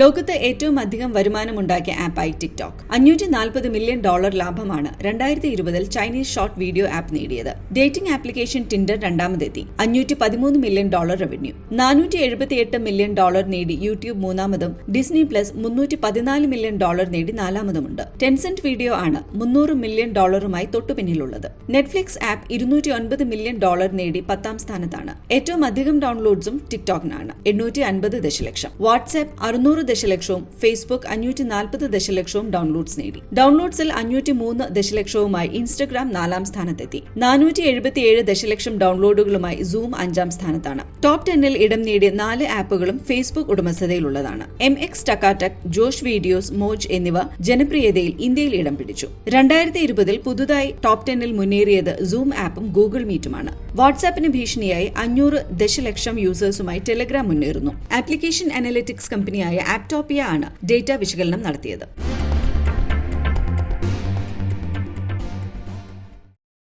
ലോകത്ത് ഏറ്റവും അധികം വരുമാനമുണ്ടാക്കിയ ആപ്പായി ടിക്ടോക്ക്. അഞ്ഞൂറ്റി നാൽപ്പത് മില്യൺ ഡോളർ ലാഭമാണ് രണ്ടായിരത്തി ഇരുപതിൽ ചൈനീസ് ഷോർട്ട് വീഡിയോ ആപ്പ് നേടിയത്. ഡേറ്റിംഗ് ആപ്ലിക്കേഷൻ ടിൻഡർ രണ്ടാമതെത്തി. അഞ്ഞൂറ്റി പതിമൂന്ന് മില്യൺ ഡോളർ റവന്യൂ. നാനൂറ്റി എഴുപത്തിയെട്ട് മില്യൺ ഡോളർ നേടി യൂട്യൂബ് മൂന്നാമതും ഡിസ്നി പ്ലസ് മുന്നൂറ്റി പതിനാല് മില്യൺ ഡോളർ നേടി നാലാമതുമുണ്ട്. ടെൻസെന്റ് വീഡിയോ ആണ് മുന്നൂറ് മില്യൺ ഡോളറുമായി തൊട്ടുപിന്നിലുള്ളത്. നെറ്റ്ഫ്ലിക്സ് ആപ്പ് ഇരുന്നൂറ്റി ഒൻപത് മില്യൺ ഡോളർ നേടി പത്താം സ്ഥാനത്താണ്. ഏറ്റവും അധികം ഡൗൺലോഡ്സും ടിക്ടോക്കിനാണ്. എണ്ണൂറ്റി അൻപത് ദശലക്ഷം. വാട്സ്ആപ്പ് അറുന്നൂറ് ദശലക്ഷവും ഫേസ്ബുക്ക് അഞ്ഞൂറ്റി നാൽപ്പത് ദശലക്ഷവും ഡൗൺലോഡ്സ് നേടി. ഡൗൺലോഡ്സിൽ അഞ്ഞൂറ്റി മൂന്ന് ദശലക്ഷവുമായി ഇൻസ്റ്റഗ്രാം നാലാം സ്ഥാനത്തെത്തി. നാനൂറ്റി എഴുപത്തിയേഴ് ദശലക്ഷം ഡൗൺലോഡുകളുമായി സൂം അഞ്ചാം സ്ഥാനത്താണ്. ടോപ്പ് ടെന്നിൽ ഇടം നേടിയ നാല് ആപ്പുകളും Facebook ഉടമസ്ഥതയിലുള്ളതാണ്. M X Takatak Josh videos Moj എന്നിവ ജനപ്രിയതയിൽ ഇന്ത്യയിൽ ഇടം പിടിച്ചു. രണ്ടായിരത്തി ഇരുപതിൽ പുതുതായി ടോപ്പ് ടെന്നിൽ മുന്നേറിയത് സൂം ആപ്പും ഗൂഗിൾ മീറ്റുമാണ് വാട്സാപ്പിന് ഭീഷണിയായി അഞ്ഞൂറ് ദശലക്ഷം യൂസേഴ്സുമായി ടെലഗ്രാം മുന്നേറുന്നു. ആപ്ലിക്കേഷൻ അനലിറ്റിക്സ് കമ്പനിയായ ആപ്റ്റോപ്പിയ ആണ് ഡേറ്റ വിശകലനം നടത്തിയത്.